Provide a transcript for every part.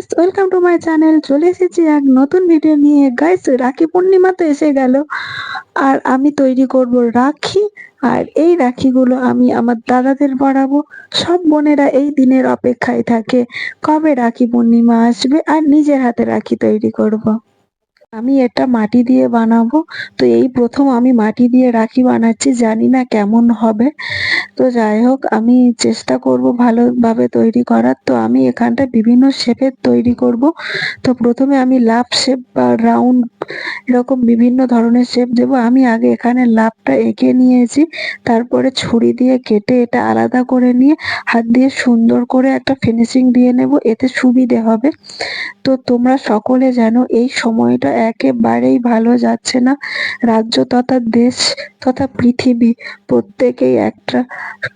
Guys welcome to my channel চলে এসেছি এক নতুন ভিডিও নিয়ে। গাইস রাখি পূর্ণিমা তো এসে গেল। আর আমি তৈরি করব রাখি। আর এই রাখিগুলো আমি আমার দাদাদের পড়াবো সব বোনেরা এই দিনের অপেক্ষায় থাকে। কবে রাখি পূর্ণিমা আসবে? আর নিজের হাতে রাখি তৈরি করব। আমি এটা মাটি দিয়ে বানাবো। তো এই প্রথম আমি মাটি দিয়ে রাখি, বানাচ্ছি, জানি না কেমন হবে। তো যাই হোক, আমি চেষ্টা করব ভালোভাবে তৈরি করার। তো আমি এখানটা বিভিন্ন শেপের তৈরি করব। তো প্রথমে আমি লাভ শেপ বা রাউন্ড এরকম বিভিন্ন ধরনের শেপ দেব। আমি আগে এখানে লাভটা এঁকে নিয়েছি। তারপরে ছুরি দিয়ে কেটে এটা আলাদা করে নিয়ে হাত দিয়ে সুন্দর করে একটা ফিনিশিং দিয়ে নেব। এতে সুবিধে হবে। তো তোমরা সকলে জানো এই সময়টা একেবারেই ভালো যাচ্ছে না। রাজ্য তথা দেশ তথা পৃথিবী প্রত্যেকেই একটা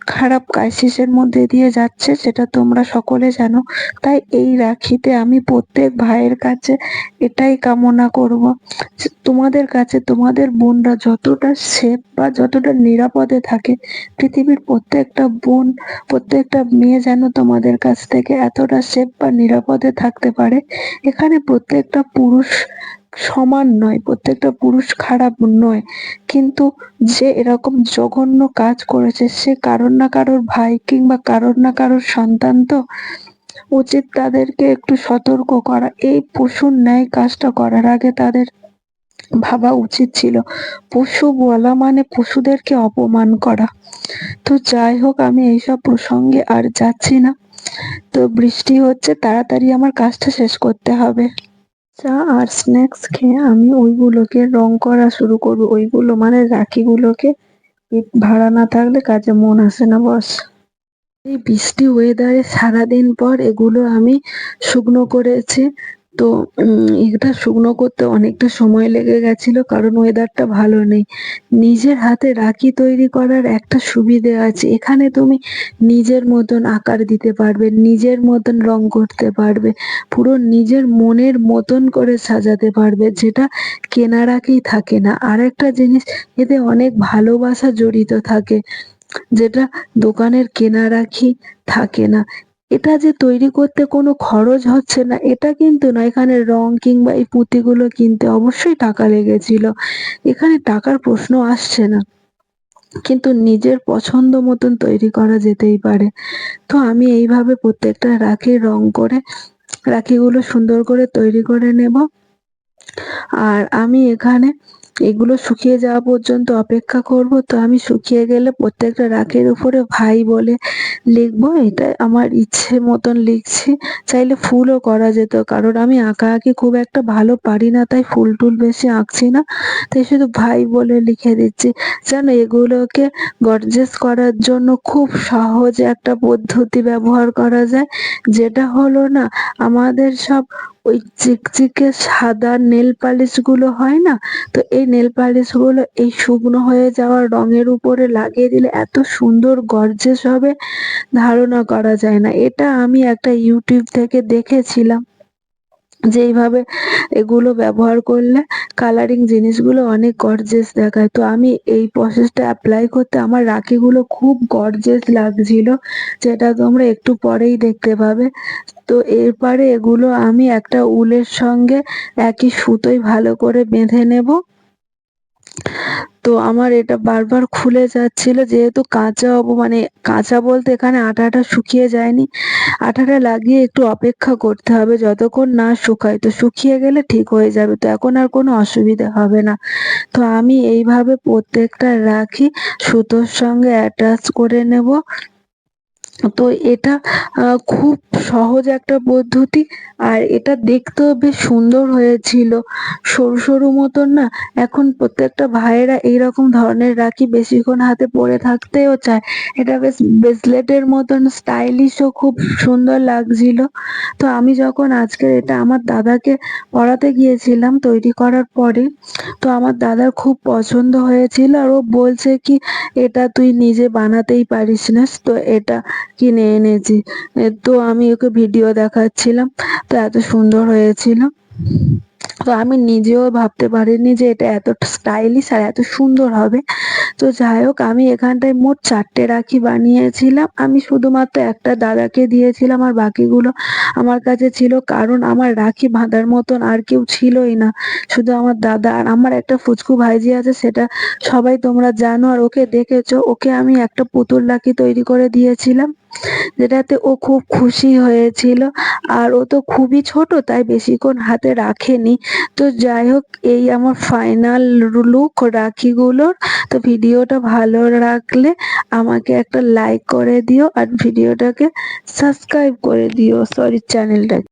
খারাপ ক্রাইসিসের মধ্যে দিয়ে যাচ্ছে, সেটা তোমরা সকলে জানো। তাই এই রাখিতে আমি প্রত্যেক ভাইয়ের কাছে এটাই কামনা করব। তোমাদের কাছে তোমাদের বোনরা যতটা সেফ বা যতটা নিরাপদে থাকে, পৃথিবীর প্রত্যেকটা বোন, প্রত্যেকটা মেয়ে যেন তোমাদের কাছ থেকে এতটা সেফ বা নিরাপদে থাকতে পারে। এখানে প্রত্যেকটা পুরুষ সমান নয়, প্রত্যেকটা পুরুষ খারাপ নয়। কিন্তু যে এরকম জঘন্য কাজ করেছে, সে কারোর না কারোর ভাই কিংবা কারোর না কারোর সন্তান তো উচিত তাদেরকে একটু সতর্ক করা। এই পশুর ন্যায় কাজটা করার। আগে তাদের ভাবা উচিত ছিল। পশু বলা মানে পশুদেরকে অপমান করা। তো যাই হোক, আমি এইসব প্রসঙ্গে আর যাচ্ছি না। তো বৃষ্টি হচ্ছে, তাড়াতাড়ি আমার কাজটা শেষ করতে হবে। চা আর স্ন্যাক্স খেয়ে আমি ওইগুলোকে রং করা শুরু করব। ওইগুলো মানে রাখিগুলোকে ভাড়া না থাকলে কাজে মন আসে না, বস। এই বৃষ্টি ওয়েদারে সারাদিন পর এগুলো আমি শুকনো করেছি। তো এটা শুকনো করতে অনেকটা সময় লেগে গেছিল, কারণ ওয়েদারটা ভালো নেই। নিজের হাতে রাখি তৈরি করার একটা সুবিধে আছে। এখানে তুমি নিজের মতন আকার দিতে পারবে, নিজের মতন রং করতে পারবে, পুরো নিজের মনের মতন করে সাজাতে পারবে, যেটা কেনা রাখি থাকে না। আর একটা জিনিস, এতে অনেক ভালোবাসা জড়িত থাকে, যেটা দোকানের কেনা রাখি থাকে না। এটা যে তৈরি করতে কোনো খরচ হচ্ছে না, এটা কিন্তু না। এখানে রং কিংবা এই পুঁতিগুলো কিনতে অবশ্যই টাকা লেগেছিল। এখানে টাকার প্রশ্ন আসছে না। কিন্তু নিজের পছন্দ মতন তৈরি করা যেতেই পারে। তো আমি এইভাবে প্রত্যেকটা রাখি রং করে, রাখিগুলো সুন্দর করে তৈরি করে নেব। আর আমি এখানে এগুলো শুকিয়ে যাওয়া পর্যন্ত অপেক্ষা করব। তো আমি শুকিয়ে গেলে প্রত্যেকটা রাখের উপরে ভাই বলে লিখব এটা আমার ইচ্ছে মতন লিখছি। চাইলে ফুলও করা যেত, কারণ আমি আঁকা আঁকি খুব একটা ভালো পারি না, তাই ফুল টুল বেশি আঁকছি না। তাই শুধু ভাই বলে লিখে দিচ্ছি। জানো এগুলোকে গর্জেস করার জন্য খুব সহজ একটা পদ্ধতি ব্যবহার করা যায়, যেটা হলো না, আমাদের সব ওই চিকচিকে সাদা নেল পালিশগুলো হয় না, তো এই নেল পালিশগুলো এই শুকনো হয়ে যাওয়া রঙের উপরে লাগিয়ে দিলে এত সুন্দর গর্জেস হবে, ধারণা করা যায় না। এটা আমি একটা ইউটিউব থেকে দেখেছিলাম যে এইভাবে এগুলো ব্যবহার করলে কালারিং জিনিসগুলো অনেক গর্জেস দেখায়। তো আমি এই প্রসেসটা অ্যাপ্লাই করতে আমার রাখিগুলো খুব গর্জেস লাগছিল, যেটা তোমরা একটু পরেই দেখতে পাবে। তো এরপরে এগুলো আমি একটা উলের সঙ্গে একই সুতোয় ভালো করে বেঁধে নেব। তো আমার এটা বারবার খুলে যাচ্ছিল যেহেতু কাঁচা মানে কাঁচা বলতে এখানে আটাটা শুকিয়ে যায়নি। আটাটা লাগিয়ে একটু অপেক্ষা করতে হবে যতক্ষণ না শুকায়। তো শুকিয়ে গেলে ঠিক হয়ে যাবে। তো এখন আর কোনো অসুবিধা হবে না। তো আমি এইভাবে প্রত্যেকটা রাখি। সুতোর সঙ্গে অ্যাটাচ করে নেব। তো এটা খুব সহজ একটা পদ্ধতি। আর এটা দেখতেও বেশ সুন্দর হয়েছিল। সরু সরু মতন না, এখন প্রত্যেকটা ভাইয়েরা এইরকম ধরনের রাখি বেশিক্ষণ হাতে পরে থাকতেও চায়। এটা বেশ ব্রেসলেটের মতন, স্টাইলিশও খুব সুন্দর লাগছিল। তো আমি যখন আজকে এটা আমার দাদাকে পড়াতে গিয়েছিলাম তৈরি করার পরে, তো আমার দাদার খুব পছন্দ হয়েছিল। আর ও বলছে কি, এটা তুই নিজে বানাতেই পারিস না। তো এটা কিনে এনেছি। তো আমি ওকে ভিডিও দেখাচ্ছিলাম, তো এত সুন্দর হয়েছিল। তো আমি নিজেও ভাবতে পারিনি যে এটা এত স্টাইলিশ আর এত সুন্দর হবে। তো যাই হোক, আমি এখানটায় মোট চারটে রাখি বানিয়েছিলাম। আমি শুধুমাত্র একটা দাদাকে দিয়েছিলাম আর বাকিগুলো আমার কাছে ছিল, কারণ আমার রাখি বাঁধার মতন আর কেউ ছিলই না। শুধু আমার দাদা আর আমার একটা ফুচকু ভাইজি আছে, সেটা সবাই তোমরা জানো আর ওকে দেখেছ। ওকে আমি একটা পুতুল রাখি তৈরি করে দিয়েছিলাম। যেটাতে ও খুব খুশি হয়েছিল। আর ও তো খুবই ছোট, তাই বেশিক্ষণ হাতে রাখেনি। তো যাই হোক, এই আমার ফাইনাল লুক রাখিগুলোর। তো ভিডিওটা ভালো রাখলে আমাকে একটা লাইক করে দিও আর ভিডিওটাকে সাবস্ক্রাইব করে দিও। সরি চ্যানেলটাকে